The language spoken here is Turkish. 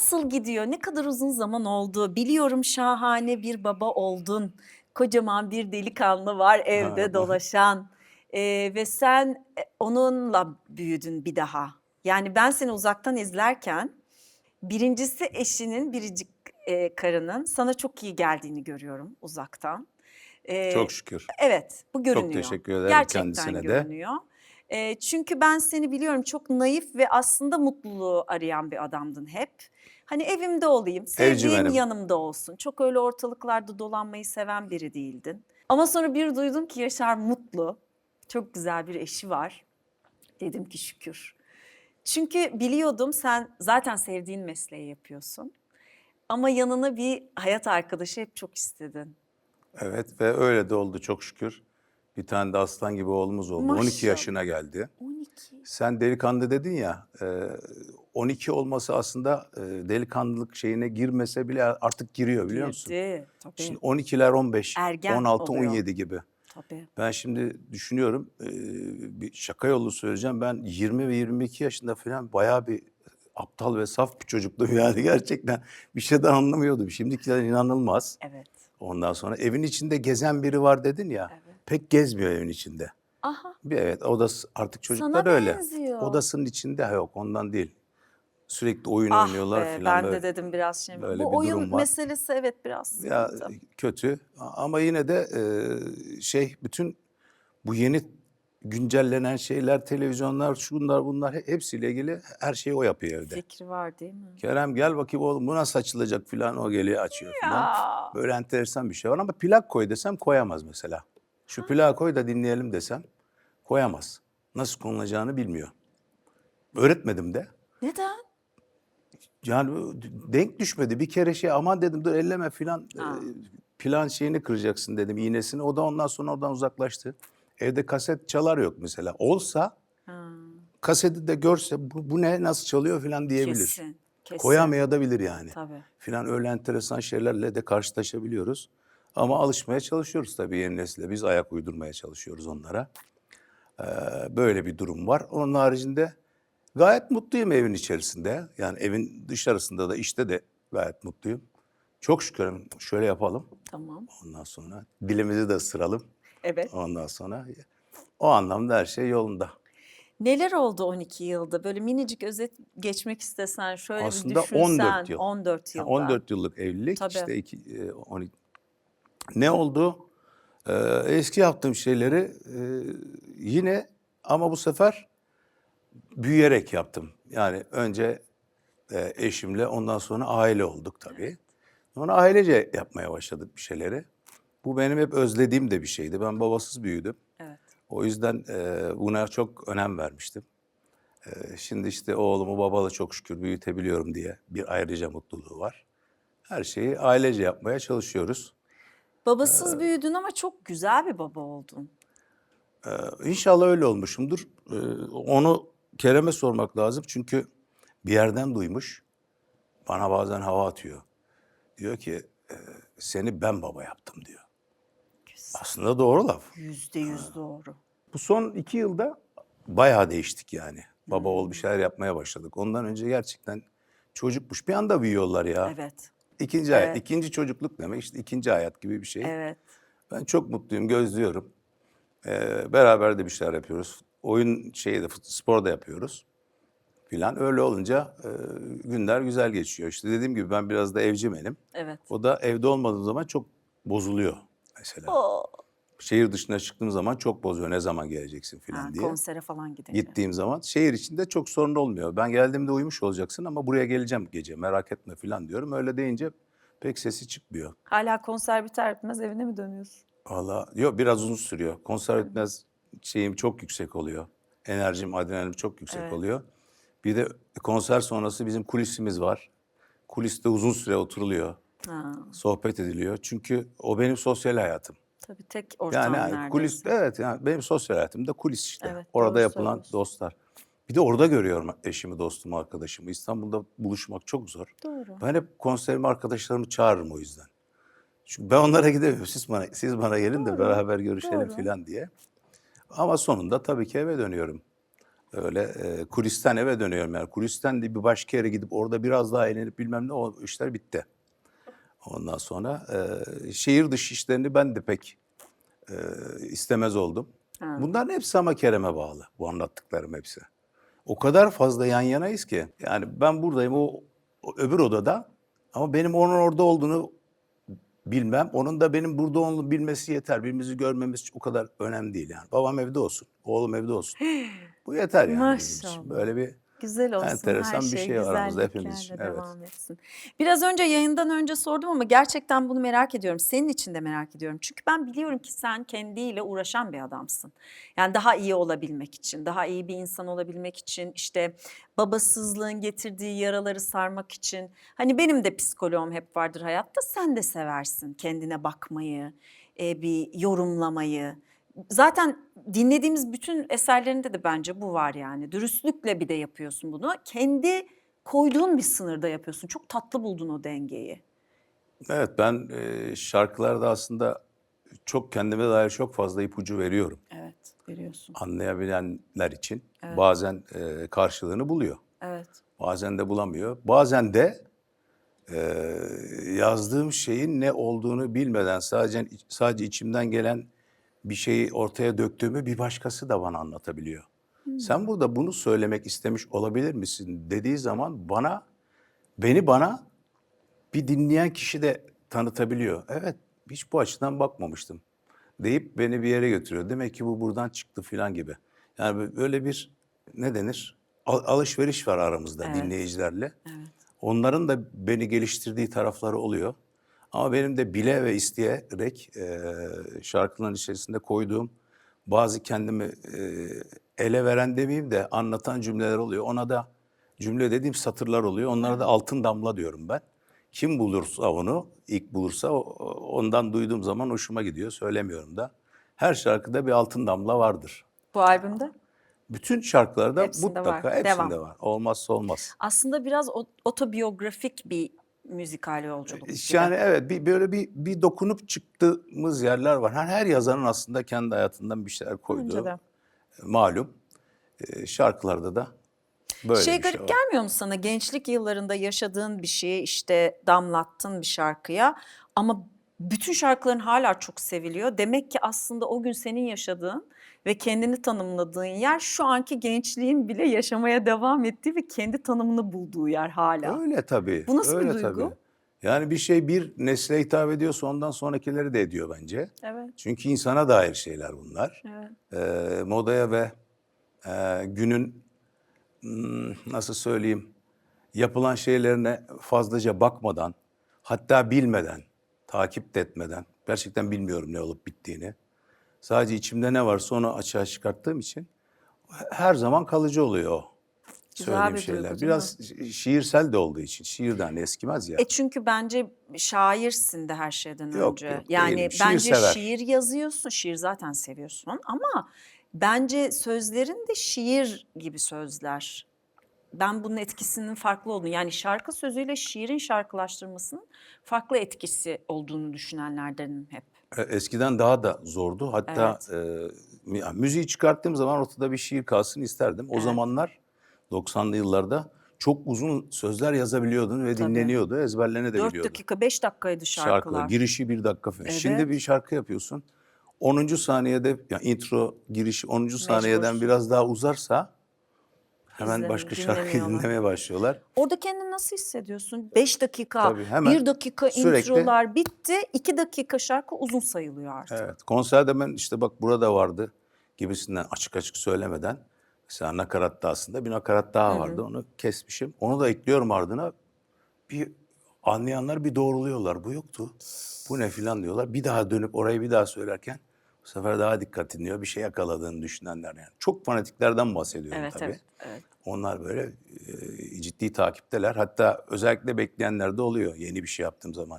Nasıl gidiyor? Ne kadar uzun zaman oldu? Biliyorum şahane bir baba oldun. Kocaman bir delikanlı var evde Ha. dolaşan. Ee, ve sen e, onunla büyüdün bir daha. Yani ben seni uzaktan izlerken birincisi eşinin biricik e, karının sana çok iyi geldiğini görüyorum uzaktan. Ee, Çok şükür. Evet, bu görünüyor. teşekkür ederim Gerçekten kendisine de. görünüyor. Ee, çünkü ben seni biliyorum çok naif ve aslında mutluluğu arayan bir adamdın hep. Hani evimde olayım, sevdiğim Evcimenim. yanımda olsun. Çok öyle ortalıklarda dolanmayı seven biri değildin. Ama sonra bir duydum ki Yaşar mutlu. Çok güzel bir eşi var. Dedim ki şükür. Çünkü biliyordum sen zaten sevdiğin mesleği yapıyorsun. Ama yanına bir hayat arkadaşı hep çok istedin. Evet ve öyle de oldu çok şükür. Bir tane de aslan gibi oğlumuz oldu. 12 Maşallah. yaşına geldi. 12. Sen delikanlı dedin ya, e, 12 olması aslında e, delikanlılık şeyine girmese bile artık giriyor biliyor musun? Girdi. Tabii. Şimdi 12'ler 15, Ergen 16, oluyor. 17 gibi. Tabii. Ben şimdi düşünüyorum, e, bir şaka yolu söyleyeceğim. Ben 20 ve 22 yaşında falan bayağı bir aptal ve saf bir çocuktum yani gerçekten. Bir şeyden anlamıyordum. Şimdikiler inanılmaz. Evet. Ondan sonra evin içinde gezen biri var dedin ya. Evet. Pek gezmiyor evin içinde. Aha. Bir evet odası artık çocuklar Sana öyle. benziyor. Odasının içinde ha, yok ondan değil. Sürekli oyun Ah oynuyorlar be, falan ben böyle. de dedim biraz şimdi. böyle Bu bir oyun durum var. meselesi evet biraz Ya sıkıntı. kötü ama yine de e, şey bütün bu yeni güncellenen şeyler, televizyonlar, şunlar bunlar he- hepsiyle ilgili her şeyi o yapıyor evde. Fikri var değil mi? Kerem gel bakayım oğlum bu nasıl açılacak falan o geliyor açıyor falan. Ya. Böyle enteresan bir şey var ama plak koy desem koyamaz mesela. Şu plağı koy da dinleyelim desem koyamaz. Nasıl konulacağını bilmiyor. Öğretmedim de. Neden? Yani denk düşmedi. Bir kere şey aman dedim dur elleme filan e, plan şeyini kıracaksın dedim iğnesini. O da ondan sonra oradan uzaklaştı. Evde kaset çalar yok mesela. Olsa Ha, kaseti de görse bu, bu ne nasıl çalıyor filan diyebilir. kesin. Kesin. Koyamayabilir yani. Tabii. Filan öyle enteresan şeylerle de karşılaşabiliyoruz. Ama alışmaya çalışıyoruz tabii yeni nesile. Biz ayak uydurmaya çalışıyoruz onlara. Ee, böyle bir durum var. Onun haricinde gayet mutluyum evin içerisinde. Yani evin dışarısında da işte de gayet mutluyum. Çok şükür şöyle yapalım. Tamam. Ondan sonra dilimizi de ısıralım. Evet. Ondan sonra o anlamda her şey yolunda. Neler oldu 12 yılda? Böyle minicik özet geçmek istesen şöyle Aslında bir düşünsen. 14 yıl. 14 Yani yılda. 14 yıllık evlilik Tabii. işte iki, e, 12. Ne oldu? Ee, eski yaptığım şeyleri e, yine ama bu sefer büyüyerek yaptım. Yani önce e, eşimle ondan sonra aile olduk tabii. Sonra ailece yapmaya başladık bir şeyleri. Bu benim hep özlediğim de bir şeydi. Ben babasız büyüdüm. Evet. O yüzden e, buna çok önem vermiştim. E, şimdi işte oğlumu babalı çok şükür büyütebiliyorum diye bir ayrıca mutluluğu var. Her şeyi ailece yapmaya çalışıyoruz. Babasız Ee, büyüdün ama çok güzel bir baba oldun. E, inşallah öyle olmuşumdur. E, onu Kerem'e sormak lazım çünkü bir yerden duymuş. Bana bazen hava atıyor. Diyor ki e, seni ben baba yaptım diyor. Güzel. Aslında doğru laf. Yüzde yüz doğru. Bu son iki yılda bayağı değiştik yani. Baba oğul bir şeyler yapmaya başladık. Ondan önce gerçekten çocukmuş. Bir anda büyüyorlar ya. Evet. İkinci hayat, Evet. ikinci çocukluk demek işte ikinci hayat gibi bir şey. Evet. Ben çok mutluyum, gözlüyorum. Ee, beraber de bir şeyler yapıyoruz. Oyun şeyi de, spor da yapıyoruz. Filan öyle olunca e, günler güzel geçiyor. İşte dediğim gibi ben biraz da evcimenim. Evet. O da evde olmadığım zaman çok bozuluyor mesela. Oo. Şehir dışına çıktığım zaman çok bozuyor. Ne zaman geleceksin filan Ha, diye. konsere falan gidince. Gittiğim zaman şehir içinde çok sorun olmuyor. Ben geldiğimde uyumuş olacaksın ama buraya geleceğim gece merak etme filan diyorum. Öyle deyince pek sesi çıkmıyor. Hala konser biter bitmez evine mi dönüyorsun? Valla yok biraz uzun sürüyor. Konser bitmez şeyim çok yüksek oluyor. Enerjim, adrenalinim çok yüksek Evet. oluyor. Bir de konser sonrası bizim kulisimiz var. Kuliste uzun süre oturuluyor, Ha, sohbet ediliyor. Çünkü o benim sosyal hayatım. Tabii tek ortam Yani neredeyse. kulis evet yani benim sosyal hayatımda kulis işte. Evet, Orada yapılan söylüyorsun. dostlar. Bir de orada görüyorum eşimi, dostumu, arkadaşımı. İstanbul'da buluşmak çok zor. Doğru. Ben hep konserime arkadaşlarımı çağırırım o yüzden. Çünkü ben onlara gidemiyorum. Siz bana siz bana gelin de Doğru, beraber görüşelim doğru. filan diye. Ama sonunda tabii ki eve dönüyorum. Öyle e, kulisten eve dönüyorum yani. Kulisten de bir başka yere gidip orada biraz daha eğlenip bilmem ne o işler bitti. Ondan sonra e, şehir dışı işlerini ben de pek e, istemez oldum. Bunların hepsi ama Kerem'e bağlı. Bu anlattıklarım hepsi. O kadar fazla yan yanayız ki. Yani ben buradayım o, o öbür odada ama benim onun orada olduğunu bilmem. Onun da benim burada olduğunu bilmesi yeter. Birbirimizi görmemiz o kadar önemli değil yani. Babam evde olsun, oğlum evde olsun. Bu yeter yani. Maşallah. Böyle bir Güzel olsun Enteresan her bir şey, şey var aramızda hepimiz için, evet. devam etsin. Biraz önce yayından önce sordum ama gerçekten bunu merak ediyorum. Senin için de merak ediyorum. Çünkü ben biliyorum ki sen kendiyle uğraşan bir adamsın. Yani daha iyi olabilmek için, daha iyi bir insan olabilmek için, işte babasızlığın getirdiği yaraları sarmak için. Hani benim de psikoloğum hep vardır hayatta. Sen de seversin kendine bakmayı, e, bir yorumlamayı. Zaten dinlediğimiz bütün eserlerinde de bence bu var yani. Dürüstlükle bir de yapıyorsun bunu. Kendi koyduğun bir sınırda yapıyorsun. Çok tatlı buldun o dengeyi. Evet ben e, şarkılarda aslında çok kendime dair çok fazla ipucu veriyorum. Evet, veriyorsun. Anlayabilenler için bazen e, karşılığını buluyor. Evet. Bazen de bulamıyor. Bazen de e, yazdığım şeyin ne olduğunu bilmeden sadece sadece içimden gelen bir şeyi ortaya döktüğümü bir başkası da bana anlatabiliyor. Sen burada bunu söylemek istemiş olabilir misin dediği zaman bana beni bana bir dinleyen kişi de tanıtabiliyor. Evet, hiç bu açıdan bakmamıştım deyip beni bir yere götürüyor. Demek ki bu buradan çıktı falan gibi. Yani böyle bir ne denir? Al- alışveriş var aramızda Evet. dinleyicilerle. Onların da beni geliştirdiği tarafları oluyor. Ama benim de bile ve isteyerek e, şarkıların içerisinde koyduğum bazı kendimi e, ele veren demeyeyim de anlatan cümleler oluyor. Ona da cümle dediğim satırlar oluyor. Onlara da altın damla diyorum ben. Kim bulursa onu, ilk bulursa ondan duyduğum zaman hoşuma gidiyor. Söylemiyorum da. Her şarkıda bir altın damla vardır. Bu albümde Bütün şarkılarda Hepsinde mutlaka var. hepsinde Devam. var. Olmazsa olmaz. aslında biraz otobiyografik bir müzikal yolculuk. gibi. Yani evet bir böyle bir bir dokunup çıktığımız yerler var. Her, her yazarın aslında kendi hayatından bir şeyler koyduğu de. malum. Ee, şarkılarda da böyle şey bir şey garip var. gelmiyor mu sana gençlik yıllarında yaşadığın bir şeyi işte damlattın bir şarkıya ama bütün şarkıların hala çok seviliyor. Demek ki aslında o gün senin yaşadığın ve kendini tanımladığın yer şu anki gençliğin bile yaşamaya devam ettiği ve kendi tanımını bulduğu yer hala. Öyle tabii. Bu nasıl bir öyle duygu? Tabii. Yani bir şey bir nesle hitap ediyorsa ondan sonrakileri de ediyor bence. Evet. Çünkü insana dair şeyler bunlar. Evet. Ee, modaya ve e, günün hmm, nasıl söyleyeyim yapılan şeylerine fazlaca bakmadan hatta bilmeden, takip de etmeden gerçekten bilmiyorum ne olup bittiğini. Sadece içimde ne varsa onu açığa çıkarttığım için her zaman kalıcı oluyor o Güzel söylediğim bir şeyler. duygu, Biraz şi- şiirsel de olduğu için şiirden eskimez ya. E çünkü bence şairsin de her şeyden Yok, önce. yok, yani değilim. Şiir bence sever. şiir yazıyorsun, şiir zaten seviyorsun ama bence sözlerin de şiir gibi sözler. Ben bunun etkisinin farklı olduğunu yani şarkı sözüyle şiirin şarkılaştırmasının farklı etkisi olduğunu düşünenlerdenim hep. E, Eskiden daha da zordu. Hatta e, mü- yani müziği çıkarttığım zaman ortada bir şiir kalsın isterdim. O zamanlar 90'lı yıllarda çok uzun sözler yazabiliyordun ve Tabii. dinleniyordu, ezberlenebiliyordu. 4 dakika 5 dakikaydı şarkılar. Şarkılar, girişi bir dakika falan. Evet. Şimdi bir şarkı yapıyorsun. 10. saniyede yani intro girişi 10. saniyeden Mecbursun. biraz daha uzarsa hemen İzleme, başka dinlemiyorlar. dinlemeye başlıyorlar. Orada kendini nasıl hissediyorsun? 5 dakika, Tabii, hemen 1 dakika sürekli- introlar bitti. 2 dakika şarkı uzun sayılıyor artık. Evet. Konserde ben işte bak burada vardı gibisinden açık açık söylemeden. Mesela nakaratta aslında bir nakarat daha vardı. Onu kesmişim. Onu da ekliyorum ardına. Bir anlayanlar bir doğruluyorlar. Bu yoktu. Bu ne filan diyorlar. Bir daha dönüp orayı bir daha söylerken bu sefer daha dikkat dinliyor. Bir şey yakaladığını düşünenler yani. Çok fanatiklerden bahsediyorum Evet, tabii. evet, evet. Onlar böyle e, ciddi takipteler. Hatta özellikle bekleyenler de oluyor yeni bir şey yaptığım zaman.